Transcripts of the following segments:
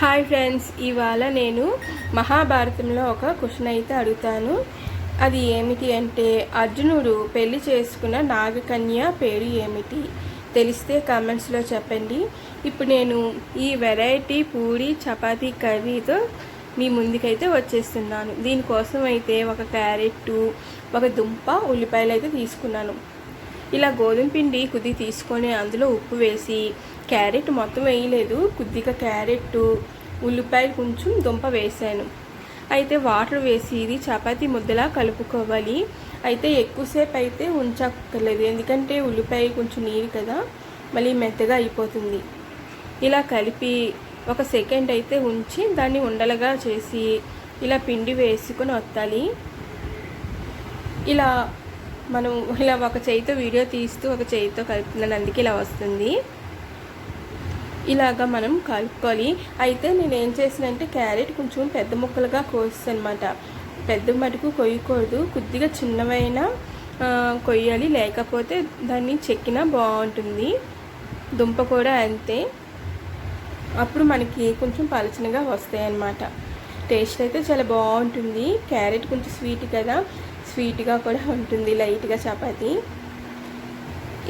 Hi friends ఇవాళ నేను మహాభారతంలో ఒక క్వశ్చన్ అయితే అడుగుతాను. అది ఏమిటి అంటే అర్జునుడు పెళ్ళి చేసుకున్న నాగకన్య పేరు ఏమిటి? తెలిస్తే కామెంట్స్లో చెప్పండి. ఇప్పుడు నేను ఈ వెరైటీ పూరి చపాతీ కర్రీతో మీ ముందుకైతే వచ్చేస్తున్నాను. దీనికోసం అయితే ఒక క్యారెట్ ఒక దుంప ఉల్లిపాయలు అయితే తీసుకున్నాను. ఇలా గోధుమ పిండి కొద్దిగా తీసుకొని అందులో ఉప్పు వేసి క్యారెట్ మొత్తం వేయలేదు. కొద్దిగా క్యారెట్ ఉల్లిపాయ కొంచెం దుంప వేసాను. అయితే వాటర్ వేసి ఇది చపాతి ముద్దలా కలుపుకోవాలి. అయితే ఎక్కువసేపు అయితే ఉంచక్కర్లేదు. ఎందుకంటే ఉల్లిపాయ కొంచెం నీరు కదా మళ్ళీ మెత్తగా అయిపోతుంది. ఇలా కలిపి ఒక సెకండ్ అయితే ఉంచి దాన్ని ఉండలుగా చేసి ఇలా పిండి వేసుకొని వత్తాలి. ఇలా మనం ఇలా ఒక చేయితో వీడియో తీస్తూ ఒక చేయితో కలుపుతున్నాను. అందుకే ఇలా వస్తుంది. ఇలాగా మనం కలుపుకోవాలి అయితే నేను ఏం చేసినంటే క్యారెట్ కొంచెం పెద్ద ముక్కలుగా కోస్తాను అనమాట పెద్ద మటుకు కొయ్యకూడదు. కొద్దిగా చిన్నవైనా కొయ్యాలి. లేకపోతే దాన్ని చెక్కినా బాగుంటుంది. దుంప కూడా అంతే. అప్పుడు మనకి కొంచెం పలచనగా వస్తాయి అన్నమాట టేస్ట్ అయితే చాలా బాగుంటుంది. క్యారెట్ కొంచెం స్వీట్ కదా. స్వీట్గా కూడా ఉంటుంది. లైట్గా చపాతీ.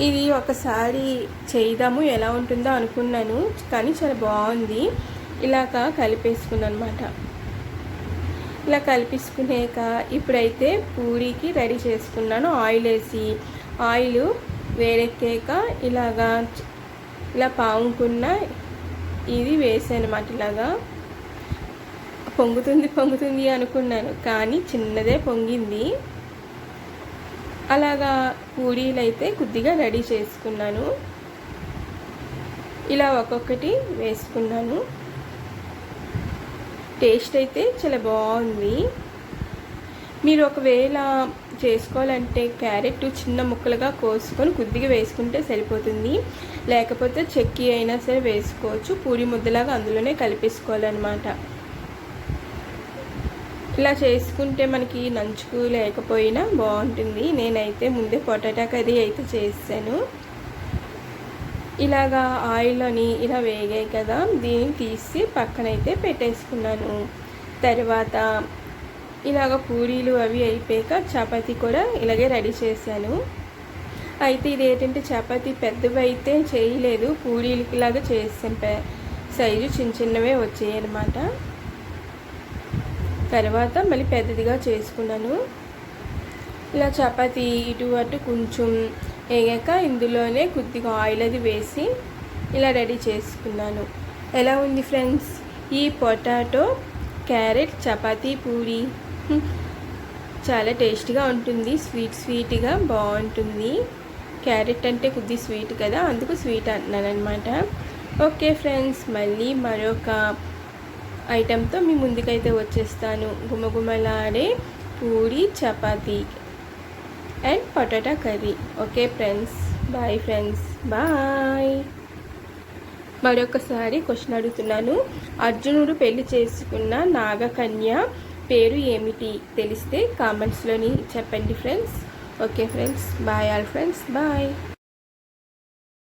ఇది ఒకసారి చేద్దాము ఎలా ఉంటుందో అనుకున్నాను కానీ చాలా బాగుంది. ఇలాగ కలిపేసుకున్నాను అనమాట ఇలా కలిపేసుకునేక ఇప్పుడైతే పూరీకి రెడీ చేసుకున్నాను ఆయిల్ వేసి ఆయిల్ వేడెక్కాక ఇలాగా ఇలా పాముకున్న ఇది వేసాను అనమాట ఇలాగా. పొంగుతుంది పొంగుతుంది అనుకున్నాను కానీ చిన్నదే పొంగింది. అలాగా పూరీలు అయితే కొద్దిగా రెడీ చేసుకున్నాను. ఇలా ఒక్కొక్కటి వేసుకున్నాను. టేస్ట్ అయితే చాలా బాగుంది. మీరు ఒకవేళ చేసుకోవాలంటే క్యారెట్ చిన్న ముక్కలుగా కోసుకొని కొద్దిగా వేసుకుంటే సరిపోతుంది. లేకపోతే చెక్కి అయినా సరే వేసుకోవచ్చు. పూరి ముద్దలాగా అందులోనే కలిపేసుకోవాలన్నమాట. ఇలా చేసుకుంటే మనకి నంచుకు లేకపోయినా బాగుంటుంది. నేనైతే ముందే పొటాటా కర్రీ అయితే చేసాను ఇలాగా ఆయిల్ అని ఇలా వేగాయి కదా దీన్ని తీసి పక్కనైతే పెట్టేసుకున్నాను. తర్వాత ఇలాగ పూరీలు అవి అయిపోయాక చపాతీ కూడా ఇలాగే రెడీ చేశాను. అయితే ఇది ఏంటంటే చపాతీ పెద్దవి అయితే చేయలేదు. పూరీలకి ఇలాగ చేసాను సైజు చిన్న చిన్నవే వచ్చాయి అనమాట తర్వాత మళ్ళీ పెద్దదిగా చేసుకున్నాను. ఇలా చపాతి ఇటు అటు కొంచెం వేగాక ఇందులోనే కొద్దిగా ఆయిల్ అది వేసి ఇలా రెడీ చేసుకున్నాను. ఎలా ఉంది ఫ్రెండ్స్? ఈ పొటాటో క్యారెట్ చపాతీ పూరి. చాలా టేస్ట్గా ఉంటుంది. స్వీట్ స్వీట్గా బాగుంటుంది. క్యారెట్ అంటే కొద్ది స్వీట్ కదా అందుకు స్వీట్ అంటున్నాను అనమాట ఓకే ఫ్రెండ్స్ మళ్ళీ మరొక ఐటెంతో మీ ముందుకైతే వచ్చేస్తాను. గుమగుమలాడే puri chapati and potato curry. Okay friends bye friends bye మరొకసారి క్వశ్చన్ అడుగుతున్నాను. అర్జునుడు పెళ్ళి చేసుకున్న నాగకన్య పేరు ఏమిటి? తెలిస్తే కామెంట్స్లోని చెప్పండి friends okay friends bye all friends bye